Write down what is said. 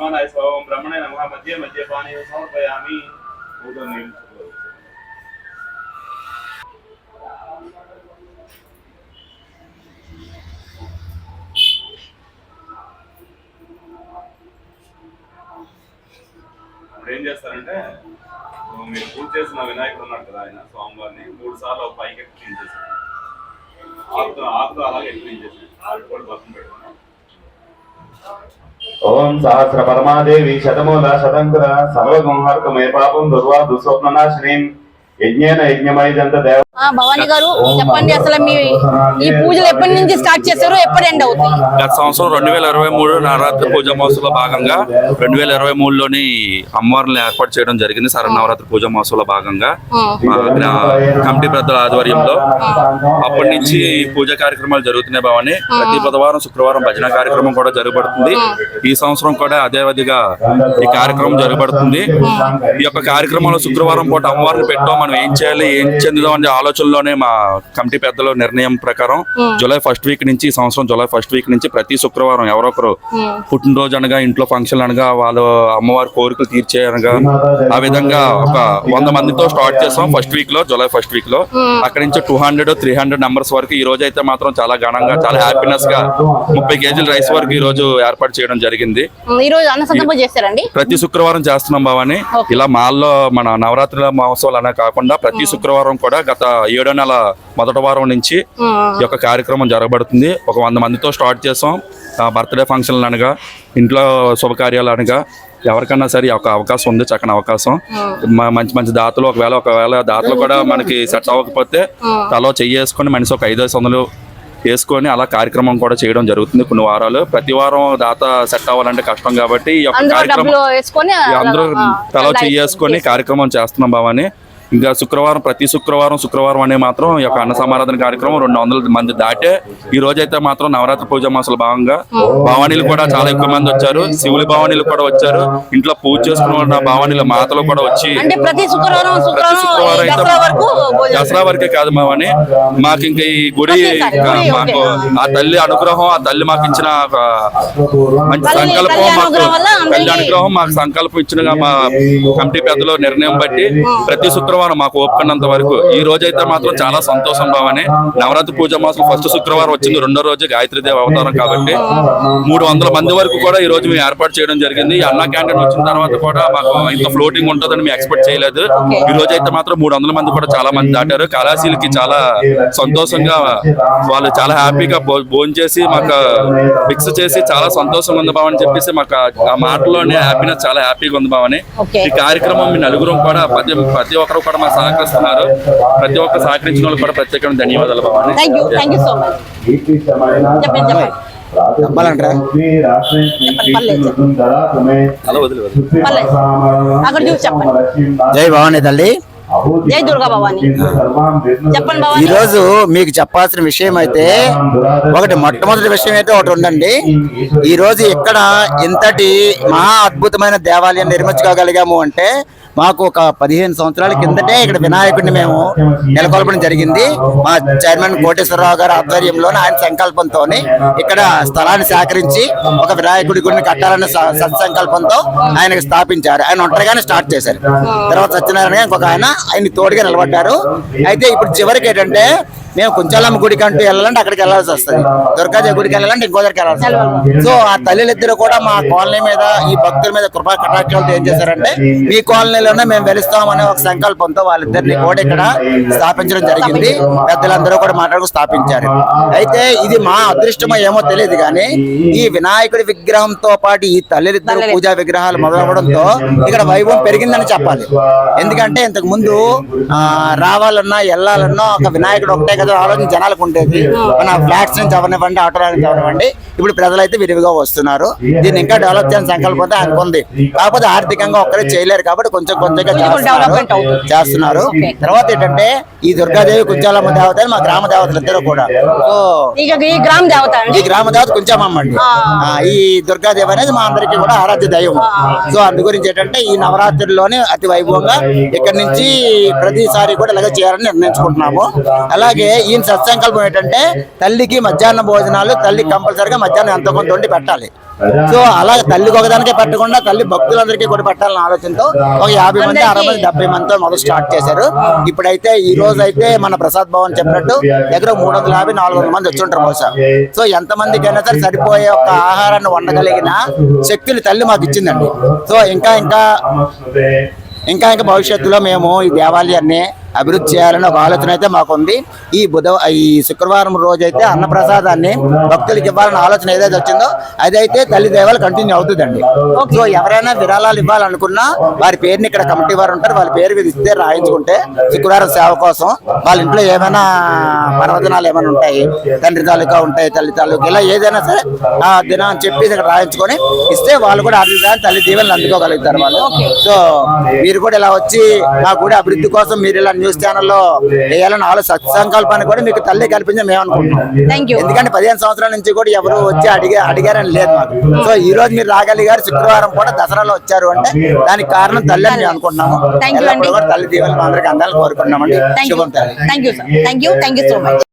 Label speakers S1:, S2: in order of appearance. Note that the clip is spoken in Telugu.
S1: సమానాయ స్వభావం బ్రహ్మణే నమ మధ్య మధ్య పానీ సమర్పయామి ఊదం నిలుచుకోవచ్చు. ఇప్పుడు ఏం చేస్తారంటే ఇప్పుడు మీరు పూజ చేసిన వినాయకుడు ఉన్నాడు కదా ఆయన స్వామివారిని మూడు సార్లు ఒక పైకి ఎక్కి క్లీన్ చేశారు ఆకుతో ఆకుతో అలాగే క్లీన్ చేశారు ఆకు కూడా పక్కన పెట్టుకున్నాం ఓం సహస్ర పరమాదేవి శతమూల శతంకుర సర్వగంహార్కమే పాపం దుర్వా దుస్వప్ననాశిని యజ్ఞేన యజ్ఞమైదంత దేవ
S2: భవానీ గారు చెప్పండి అసలు మీ ఈ పూజలు ఎప్పటి నుంచి స్టార్ట్ చేశారు ఎప్పుడు ఎండ్ అవుతాయి?
S3: గత సంవత్సరం రెండు వేల ఇరవై మూడు నవరాత్రి పూజా మహోత్సవంలో భాగంగా రెండు వేల ఇరవై మూడులోని అమ్మవారిని ఏర్పాటు చేయడం జరిగింది శరణ నవరాత్రి పూజా మహోత్సవంలో భాగంగా. కమిటీ పెద్దల ఆధ్వర్యంలో. అప్పటి నుంచి ఈ పూజా కార్యక్రమాలు జరుగుతున్నాయి భావని. ప్రతి బుధవారం శుక్రవారం భజన కార్యక్రమం కూడా జరగబడుతుంది. ఈ సంవత్సరం కూడా అదే విధిగా ఈ కార్యక్రమం జరగబడుతుంది. ఈ యొక్క కార్యక్రమంలో శుక్రవారం పూట అమ్మవారిని పెట్టాం. మనం ఏం చేయాలి ఏం చెందుదాం అనే ఆలోచనలోనే మా కమిటీ పెద్దల నిర్ణయం ప్రకారం జూలై ఫస్ట్ వీక్ నుంచి ఈ సంవత్సరం జూలై ఫస్ట్ వీక్ నుంచి ప్రతి శుక్రవారం ఎవరో ఒకరు పుట్టినరోజు అనగా ఇంట్లో ఫంక్షన్ అనగా వాళ్ళు అమ్మవారి కోరికలు తీర్చే అనగా ఆ విధంగా ఒక వంద మందితో స్టార్ట్ చేసాం ఫస్ట్ వీక్లో జూలై ఫస్ట్ వీక్లో. అక్కడి నుంచి two hundred three hundred numbers వరకు ఈ రోజు అయితే మాత్రం చాలా ఘనంగా చాలా హ్యాపీనెస్గా ముప్పై కేజీల రైస్ వరకు ఈ రోజు ఏర్పాటు చేయడం జరిగింది.
S2: ఈ రోజు
S3: ప్రతి శుక్రవారం చేస్తున్నాం భవాని.
S2: Okay.
S3: ఇలా మాల్లో మన నవరాత్రుల మహోత్సవాలు అనే కాకుండా ప్రతి శుక్రవారం కూడా గత ఏడో నెల మొదటి వారం నుంచి ఈ యొక్క కార్యక్రమం జరగబడుతుంది. ఒక వంద మందితో స్టార్ట్ చేసాం. బర్త్డే ఫంక్షన్లు అనగా ఇంట్లో శుభకార్యాలు అనగా ఎవరికన్నా సరే ఒక అవకాశం ఉంది చక్కని అవకాశం. మంచి మంచి దాతలు ఒకవేళ ఒకవేళ దాతలు కూడా మనకి సెట్ అవ్వకపోతే తలో చెయ్యేసుకొని మనిషి ఒక ఐదు వందలు వేసుకొని అలా కార్యక్రమం కూడా చేయడం జరుగుతుంది కొన్ని వారాలు. ప్రతి వారం దాత సెట్ అవ్వాలంటే కష్టం కాబట్టి ఈ యొక్క కార్యక్రమం అందరూ తల
S2: చందా
S3: చేసుకొని కార్యక్రమం చేస్తున్నాం బావని ఇంకా శుక్రవారం ప్రతి శుక్రవారం శుక్రవారం అనే మాత్రం ఈ యొక్క అన్న సమారాధన కార్యక్రమం రెండు వందల మంది దాటే. ఈ రోజు అయితే మాత్రం నవరాత్రి పూజ మాసాల భాగంగా భవానీలు కూడా చాలా ఎక్కువ మంది వచ్చారు. శివులి భవానీలు కూడా వచ్చారు. ఇంట్లో పూజ చేసుకున్న భవానీల మాతలు కూడా వచ్చి
S2: ప్రతి శుక్రవారం
S3: అయితే
S2: దసరా వరకు
S3: కాదు మావని మాకు ఇంకా ఈ గుడి మాకు. ఆ తల్లి అనుగ్రహం ఆ తల్లి మాకు ఇచ్చిన మంచి సంకల్పం మాకు. తల్లి అనుగ్రహం మాకు సంకల్పం ఇచ్చిన మా కమిటీ పెద్దలు నిర్ణయం బట్టి ప్రతి శుక్రవారం మాకు ఓపుకున్నంత వరకు ఈ రోజు అయితే మాత్రం చాలా సంతోషం భావని. నవరాత్రి పూజ మాసం ఫస్ట్ శుక్రవారం వచ్చింది రెండో రోజు గాయత్రీదేవి అవతారం కాబట్టి మూడు వందల మంది వరకు కూడా ఈ రోజు మేము ఏర్పాటు చేయడం జరిగింది. అన్న క్యాంటీన్ వచ్చిన తర్వాత కూడా మాకు ఇంత ఫ్లోటింగ్ ఉంటుందని మేము ఎక్స్పెక్ట్ చేయలేదు. ఈ రోజు అయితే మాత్రం మూడు వందల మంది కూడా చాలా మంది దాటారు. కళాశీలకి చాలా సంతోషంగా వాళ్ళు చాలా హ్యాపీగా భోజనం చేసి మాకు ఫిక్స్ చేసి చాలా సంతోషంగా ఉంది బావని చెప్పేసి మాకు ఆ- మాటలోనే హ్యాపీనెస్ చాలా హ్యాపీగా ఉంది బావని. ఈ కార్యక్రమం మీ నలుగురం కూడా ప్రతి ప్రతి ఒక్కరు కూడా మాకు సహకరిస్తున్నారు. ప్రతి ఒక్కరు సహకరించిన వాళ్ళు కూడా ప్రత్యేకంగా ధన్యవాదాలు.
S4: జై భవానీ తల్లి.
S2: జై దుర్గా భవాని. చెప్పండి భవాని.
S4: ఈ రోజు మీకు చెప్పాల్సిన విషయం అయితే ఒకటి మొట్టమొదటి విషయం అయితే ఒకటి ఉందండి. ఈ రోజు ఇక్కడ ఇంతటి మహా అద్భుతమైన దేవాలయం నిర్మించుకోగలిగాము అంటే మాకు ఒక పదిహేను సంవత్సరాల కిందటే ఇక్కడ వినాయకుడిని మేము నెలకొల్పడం జరిగింది. మా చైర్మన్ కోటేశ్వరరావు గారి ఆధ్వర్యంలో ఆయన సంకల్పంతో ఇక్కడ స్థలాన్ని సేకరించి ఒక వినాయకుడి గుడిని కట్టాలన్న స- సత్సంకల్పంతో ఆయనకు స్థాపించారు. ఆయన ఒంటరిగానే స్టార్ట్ చేశారు. తర్వాత సత్యనారాయణ ఇంకొక ఆయన ఆయన తోడుగా నిలబడ్డారు. అయితే ఇప్పుడు చివరికి ఏంటంటే మేము కుంచాలమ్మ గుడికి అంటూ వెళ్ళాలంటే అక్కడికి వెళ్ళాల్సి వస్తుంది. దుర్గాదేవి గుడికి వెళ్ళాలంటే ఇంకో దగ్గరికి వెళ్ళాల్సి వస్తుంది. సో ఆ తల్లిలిద్దరు కూడా మా కాలనీ మీద ఈ భక్తుల మీద కృపా కటాక్షాలతో ఏం చేశారంటే మీ కాలనీలోనే మేము వెలుస్తామనే ఒక సంకల్పంతో వాళ్ళిద్దరిని కూడా ఇక్కడ స్థాపించడం జరిగింది. పెద్దలందరూ కూడా మాట్లాడుకు స్థాపించారు. అయితే ఇది మా అదృష్టమో ఏమో తెలియదు కానీ ఈ వినాయకుడి విగ్రహంతో పాటు ఈ తల్లిలిద్దరు. పూజా విగ్రహాలు మొదలవడంతో ఇక్కడ వైభవం పెరిగిందని చెప్పాలి. ఎందుకంటే ఇంతకు ముందు ఆ, రావాలన్నా వెళ్ళాలన్నా ఒక వినాయకుడు ఒకటే కదా ఆలోచన జనాలకు ఉండేది. మన ఫ్లాట్స్ నుంచి అవనివ్వండి ఆటో నుంచి అవనివ్వండి. ఇప్పుడు ప్రజలైతే విరివిగా వస్తున్నారు. దీన్ని ఇంకా డెవలప్ చేయని సంకల్పంతో ఆయనకు ఉంది. కాకపోతే ఆర్థికంగా ఒక్కరే చేయలేరు కాబట్టి కొంచెం కొంచెంగా చేస్తున్నారు. తర్వాత ఏంటంటే ఈ దుర్గాదేవి కుంచాలమ్మ దేవత మా గ్రామ దేవతలు ఇద్దరు కూడా.
S2: ఈ గ్రామ దేవత
S4: ఈ గ్రామ దేవత కొంచెమమ్మ అండి ఈ దుర్గాదేవి అనేది మా అందరికి కూడా ఆరాధ్య దైవం. సో అందు గురించి ఏంటంటే ఈ నవరాత్రుల్లోనే అతి వైభవంగా ఇక్కడ నుంచి ప్రతిసారి కూడా ఇలాగ చేయాలని నిర్ణయించుకుంటున్నాము. అలాగే అలాగే ఈయన సత్సంకల్పం ఏంటంటే తల్లికి మధ్యాహ్న భోజనాలు తల్లి కంపల్సరిగా మధ్యాహ్నం ఎంతో కొంత వండి పెట్టాలి. సో అలాగే తల్లికి ఒకదానికే పెట్టకుండా తల్లి భక్తులందరికీ కూడా పెట్టాలన్న ఆలోచనతో ఒక యాభై మంది అరవై మంది డెబ్బై మందితో మొదలు స్టార్ట్ చేశారు. ఇప్పుడైతే ఈ రోజు అయితే మన ప్రసాద్ భవన్ చెప్పినట్టు దగ్గర మూడు వందల యాభై నాలుగు వందల మంది వచ్చి ఉంటారు బహుశా. సో ఎంత మందికైనా సరే సరిపోయే ఒక ఆహారాన్ని వండగలిగిన శక్తులు తల్లి మాకు ఇచ్చిందండి. సో ఇంకా ఇంకా ఇంకా ఇంకా భవిష్యత్తులో మేము ఈ దేవాలయాన్ని అభివృద్ధి చేయాలని ఒక ఆలోచన అయితే మాకు ఉంది ఈ బుధ ఈ శుక్రవారం రోజు అయితే అన్నప్రసాదాన్ని భక్తులకు ఇవ్వాలన్న ఆలోచన ఏదైతే వచ్చిందో అదైతే తల్లి దేవాలు కంటిన్యూ అవుతుందండి. సో ఎవరైనా విరాళాలు ఇవ్వాలనుకున్నా వారి పేరుని ఇక్కడ కమిటీ వారు ఉంటారు వాళ్ళ పేరు మీద ఇస్తే రాయించుకుంటే శుక్రవారం సేవ కోసం వాళ్ళ ఇంట్లో ఏమైనా పర్వదినాలు ఏమైనా ఉంటాయి తండ్రి తాలూకా ఉంటాయి తల్లి తాలూకా ఇలా ఏదైనా సరే ఆ దినం అని చెప్పి ఇక్కడ రాయించుకొని ఇస్తే వాళ్ళు కూడా అభివృద్ధి తల్లి దీవెనలు అందుకోగలుగుతారు వాళ్ళు. సో మీరు కూడా ఇలా వచ్చి మా గుడి అభివృద్ధి కోసం మీరు ఇలా న్యూస్ ఛానల్లో వేయాలని ఆలో సత్సంకల్పాన్ని కూడా మీకు తల్లి కల్పించి మేము అనుకుంటున్నాం ఎందుకంటే పదిహేను సంవత్సరాల నుంచి కూడా ఎవరు వచ్చి అడిగే అడిగారని లేదు మాకు. సో ఈ రోజు మీరు రాగలిగారు శుక్రవారం కూడా దసరాలో వచ్చారు అంటే దానికి కారణం తల్లి అని మేము అనుకుంటున్నాము. తల్లి దీవెనలు మా అందరికి అందాలని కోరుకుంటున్నామండి. శుభం తల్లి.
S2: Thank you thank you so much